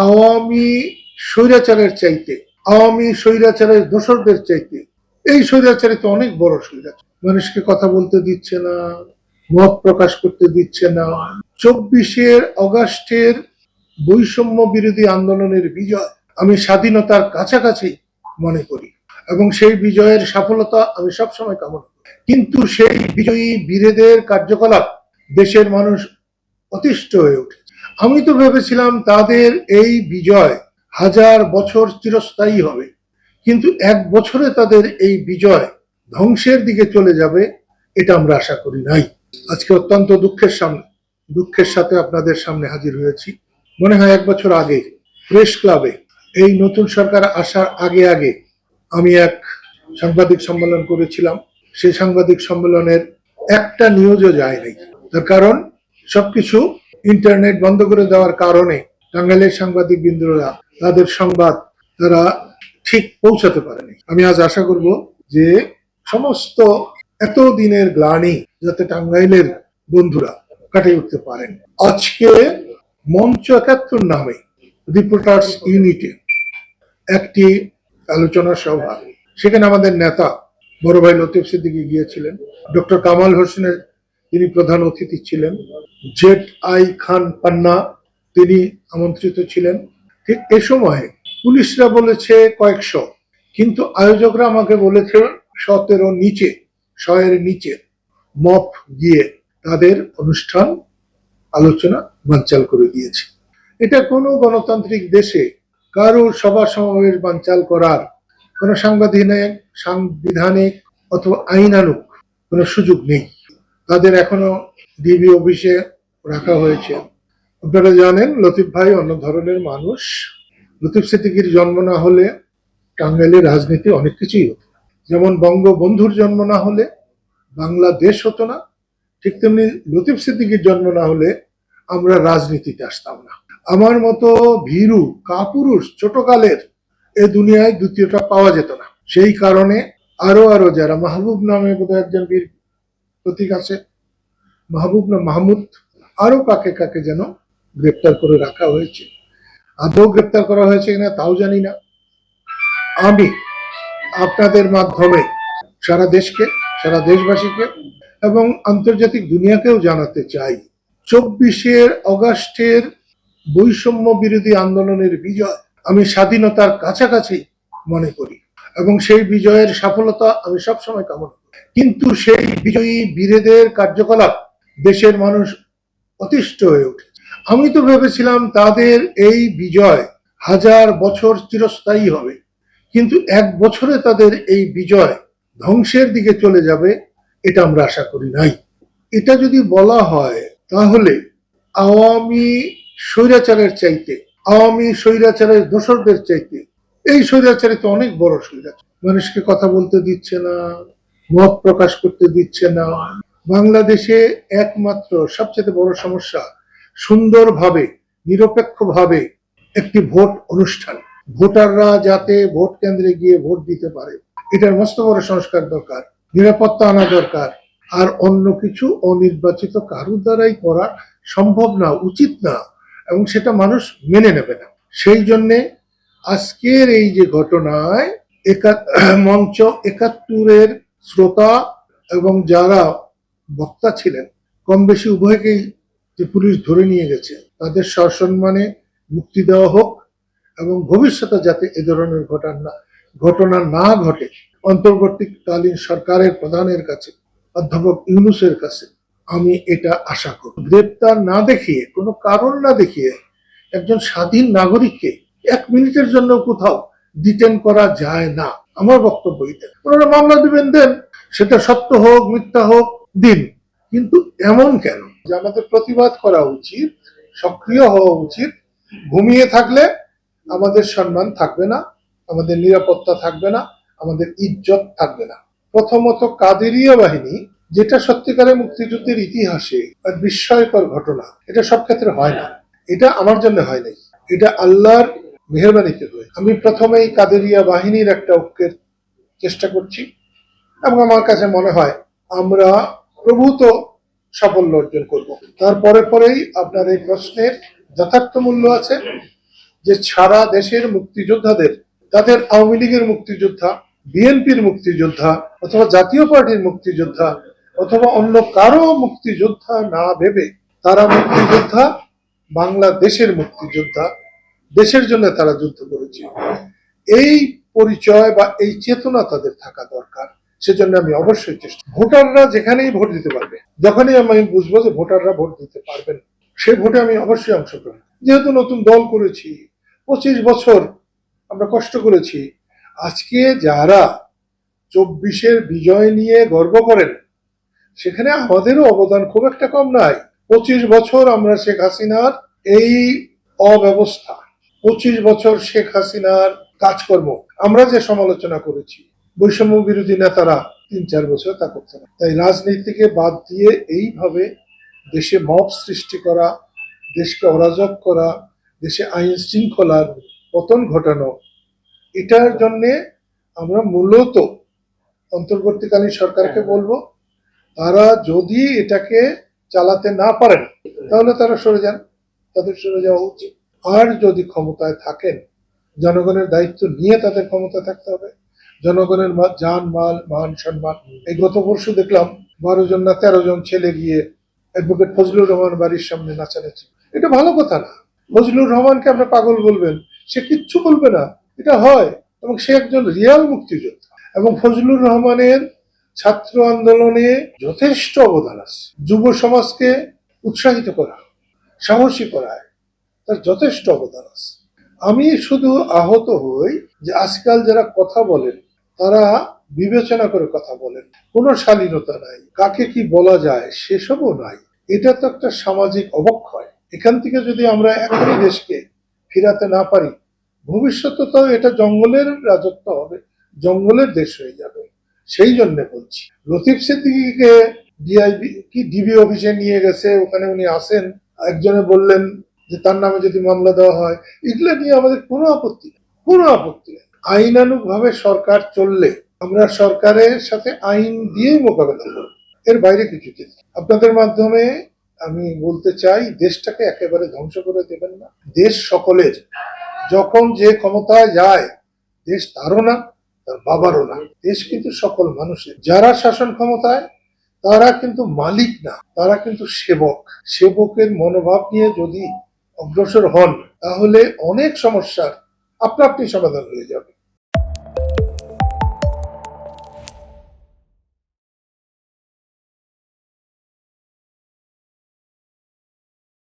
আওয়ামী স্বৈরাচারের চাইতে, আওয়ামী স্বৈরাচারের দোসরদের চাইতে, এই স্বৈরাচারে তো অনেক বড় স্বৈরাচার। মানুষকে কথা বলতে দিচ্ছে না, মত প্রকাশ করতে দিচ্ছে না। চব্বিশের অগাস্টের বৈষম্য বিরোধী আন্দোলনের বিজয় আমি স্বাধীনতার কাছাকাছি মনে করি এবং সেই বিজয়ের সফলতা আমি সবসময় কামনা করি। কিন্তু সেই বিজয়ী বীরেদের কার্যকলাপ দেশের মানুষ অতিষ্ঠ হয়ে উঠেছে আমি তো ভেবেছিলাম তাদের এই বিজয় হাজার বছর চিরস্থায়ী হবে। কিন্তু এক বছরে তাদের এই বিজয় ধ্বংসের দিকে চলে যাবে, এটা আমরা আশা করি নাই। আজকে অত্যন্ত দুঃখের সামনে, দুঃখের সাথে আপনাদের সামনে হাজির হয়েছি। মনে হয় এক বছর আগে, প্রেস ক্লাবে, এই নতুন সরকার আসার আগে আগে আমি এক সাংবাদিক সম্মেলন করেছিলাম। সেই সাংবাদিক সম্মেলনের একটা নিউজও যায় নাই। তার কারণ সবকিছু ইন্টারনেট বন্ধ করে দেওয়ার কারণে টাঙ্গাইলের সাংবাদিক বিন্দুরা তাদের সংবাদ তারা ঠিক পৌঁছাতে পারেনি। আমি আজ আশা করব যে সমস্ত এত দিনের গ্লানি যাতে টাঙ্গাইলের বন্ধুরা কাটিয়ে উঠতে পারেন। আজকে মঞ্চ একাত্তর নামে রিপোর্টার্স ইউনিটে একটি আলোচনা সভা। সেখানে আমাদের নেতা বড় ভাই লতিফ সিদ্দিকী গিয়েছিলেন। ডক্টর কামাল হোসেনের তিনি প্রধান অতিথি ছিলেন। জেট আই খান পান্না তিনি আমন্ত্রিত ছিলেন। ঠিক এ সময়ে পুলিশরা বলেছে কয়েকশো, কিন্তু আয়োজকরা আমাকে বলেছে সতেরো নিচে, শয়ের নিচে। মপ গিয়ে তাদের অনুষ্ঠান, আলোচনা বানচাল করে দিয়েছে। এটা কোনো গণতান্ত্রিক দেশে কারও সভা সমাবেশ বানচাল করার কোনো সাংবিধানিক সাংবিধানিক অথবা আইনানুক কোনো সুযোগ নেই। তাদের এখনও ডিবি অফিসে রাখা হয়েছে। আপনারা জানেন, লতিফ ভাই অন্য ধরনের মানুষ। লতিফ সিদ্দিকির জন্ম না হলে টাঙ্গাইলের রাজনীতি অনেক কিছুই হতো যেমন বঙ্গবন্ধুর জন্ম না হলে বাংলাদেশ হতো না, ঠিক তেমনি লতিফ সিদ্দিকির জন্ম না হলে আমরা রাজনীতিতে আসতাম না। আমার মতো ভীরু, কাপুরুষ, ছোটকালের এ দুনিয়ায় দ্বিতীয়টা পাওয়া যেত না। সেই কারণে আরও আরও যারা মাহবুব নামে বোধহয় একজন বীর প্রতীক আছে মাহবুব মাহমুদ, আরও কাকে কাকে যেন গ্রেপ্তার করে রাখা হয়েছে। আদৌ গ্রেপ্তার করা হয়েছে কিনা তাও জানি না। আমি আপনাদের মাধ্যমে সারা দেশকে, সারা দেশবাসীকে এবং আন্তর্জাতিক দুনিয়াকেও জানাতে চাই। চব্বিশের অগাস্টের বৈষম্য বিরোধী আন্দোলনের বিজয় আমি স্বাধীনতার কাছাকাছি মনে করি এবং সেই বিজয়ের সফলতা আমি সবসময় কামনা করি। কিন্তু সেই বিজয়ী বীরেদের কার্যকলাপ দেশের মানুষ অতিষ্ঠ হয়ে উঠেছে। আমি তো ভেবেছিলাম তাদের এই বিজয় হাজার বছর চিরস্থায়ী হবে, কিন্তু এক বছরে তাদের এই বিজয় ধ্বংসের দিকে চলে যাবে, এটা আমরা আশা করি নাই। এটা যদি বলা হয়, তাহলে আওয়ামী স্বৈরাচারের চাইতে, আওয়ামী স্বৈরাচারের দোসরদের চাইতে, এই স্বৈরাচারে তো অনেক বড় স্বৈরাচার। মানুষকে কথা বলতে দিচ্ছে না, মত প্রকাশ করতে দিচ্ছে না। বাংলাদেশে একমাত্র সবচেয়ে বড় সমস্যা সুন্দরভাবে, নিরপেক্ষভাবে একটি ভোট অনুষ্ঠান। ভোটাররা যাতে ভোট কেন্দ্রে গিয়ে ভোট দিতে পারে, এটার মস্ত বড় সংস্কার দরকার, নিরাপত্তা আনা দরকার, আর অন্য কিছু অনির্বাচিত কারুর দ্বারাই করা সম্ভব না, উচিত না, এবং সেটা মানুষ মেনে নেবে না। সেই জন্যে আজকের এই যে ঘটনায় মঞ্চ একাত্তরের শ্রোতা এবং যারা বক্তা ছিলেন, কম বেশি উভয়কেই যে পুলিশ ধরে নিয়ে গেছে, তাদের সসম্মানে মুক্তি দেওয়া হোক এবং ভবিষ্যতে যাতে এ ধরনের ঘটনা ঘটনা না ঘটে, অন্তর্বর্তীকালীন সরকারের প্রধানের কাছে, অধ্যাপক ইউনুসের কাছে, আমি এটা আশা করি। গ্রেপ্তার না দেখিয়ে, কোনো কারণ না দেখিয়ে একজন স্বাধীন নাগরিককে এক মিনিটের জন্য কোথাও ডিটেন করা যায় না, আমার বক্তব্য এটা ওনারা মামলা দিবেন, দেন, সেটা সত্য হোক, মিথ্যা হোক দিন। কিন্তু এমন কেন? যে আমাদের প্রতিবাদ করা উচিত, সক্রিয় হওয়া উচিত। ঘুমিয়ে থাকলে আমাদের সম্মান থাকবে না, আমাদের নিরাপত্তা থাকবে না, আমাদের ইজ্জত থাকবে না। প্রথমত কাদেরিয়া বাহিনী, যেটা সত্যিকারের মুক্তিযুদ্ধের ইতিহাসে বিস্ময়কর ঘটনা, এটা সব ক্ষেত্রে হয় না। এটা আমার জন্য হয় নাই। এটা আল্লাহর মেহরবানিতে হয়ে। আমি প্রথমেই কাদেরিয়া বাহিনীর একটা ঐক্যের চেষ্টা করছি এবং আমার কাছে মনে হয়, আমরা প্রভূত সাফল্য অর্জন করব। তারপরে পরেই আপনার এই প্রশ্নের যথার্থ মূল্য আছে যে সারা দেশের মুক্তিযোদ্ধাদের, তাদের আওয়ামী লীগের মুক্তিযোদ্ধা, বিএনপির মুক্তিযোদ্ধা অথবা জাতীয় পার্টির মুক্তিযোদ্ধা অথবা অন্য কারও মুক্তিযোদ্ধা না ভেবে তারা মুক্তিযোদ্ধা, বাংলাদেশের মুক্তিযোদ্ধা, দেশের জন্য তারা যুদ্ধ করেছে। এই পরিচয় বা এই চেতনা তাদের থাকা দরকার। সেজন্য আমি অবশ্যই চেষ্টা ভোটাররা যেখানেই ভোট দিতে পারবে, যখনই আমি বুঝব যে ভোটাররা ভোট দিতে পারবেন সে ভোটে আমি অবশ্যই অংশগ্রহণ যেহেতু নতুন দল করেছি, পঁচিশ বছর আমরা কষ্ট করেছি, আজকে যারা চব্বিশের বিজয় নিয়ে গর্ব করেন, সেখানে আমাদেরও অবদান খুব একটা কম নাই। পঁচিশ বছর আমরা শেখ হাসিনার এই অব্যবস্থা, পঁচিশ বছর শেখ হাসিনার কাজকর্ম, আমরা যে সমালোচনা করেছি বৈষম্য বিরোধী নেতারা তিন চার বছর তা করতে না তাই রাজনীতিকে বাদ দিয়ে এইভাবে দেশে মব সৃষ্টি করা দেশকে অরাজক করা দেশে আইন শৃঙ্খলার পতন ঘটানো এটার জন্যে আমরা মূলত অন্তর্বর্তীকালীন সরকারকে বলব তারা যদি এটাকে চালাতে না পারেন তাহলে তারা সরে যান তাদের সরে যাওয়া উচিত। আর যদি ক্ষমতায় থাকেন জনগণের দায়িত্ব নিয়ে তাদের ক্ষমতা থাকতে হবে। জনগণের যান মাল, মান, সম্মান। এই গত পরশু দেখলাম বারো জন না তেরো জন ছেলে গিয়ে অ্যাডভোকেট ফজলুর রহমান বাড়ির সামনে নাচানাচি। এটা ভালো কথা না। ফজলুর রহমানকে আমরা পাগল বলবেন, সে কিচ্ছু বলবে না। এটা হয় এবং সে একজন রিয়াল মুক্তিযোদ্ধা। এবং ফজলুর রহমানের ছাত্র আন্দোলনে যথেষ্ট অবদান আছে। যুব সমাজকে উৎসাহিত করা, সাহসী করায় তার যথেষ্ট অবদান আছে। আমি শুধু আহত হই যে আজকাল যারা কথা বলেন তারা বিবেচনা করে কথা বলেন। কোনো শালীনতা নাই। কাকে কি বলা যায় সেসবও নাই। এটা তো একটা সামাজিক অবক্ষয়। এখান থেকে যদি আমরা এখনই দেশকে ফিরাতে না পারি ভবিষ্যতে তো এটা জঙ্গলের রাজত্ব হবে, জঙ্গলের দেশ হয়ে যাবে। সেই জন্য বলছি, লতিফ সিদ্দিকীকে ডিআইবি কি ডিবি অফিসে নিয়ে গেছে, ওখানে উনি আসেন, একজনে বললেন যে তার নামে যদি মামলা দেওয়া হয়, এগুলো নিয়ে আমাদের কোনো আপত্তি নেই। কোনো আপত্তি নেই। আইনানুগ ভাবে সরকার চললে আমরা সরকারের সাথে আইন দিয়েই মোকাবেলা করব। এর বাইরে কিছু কিছু আপনাদের মাধ্যমে আমি বলতে চাই, দেশটাকে একেবারে ধ্বংস করে দেবেন না। দেশ সকলের, যখন যে ক্ষমতায় যায়, দেশ তারও না, তার বাবারও না। দেশ কিন্তু সকল মানুষের। যারা শাসন ক্ষমতায়, তারা কিন্তু মালিক না, তারা কিন্তু সেবক। সেবকের মনোভাব নিয়ে যদি অগ্রসর হন, তাহলে অনেক সমস্যার আপনা আপনি সমাধান হয়ে যাবে।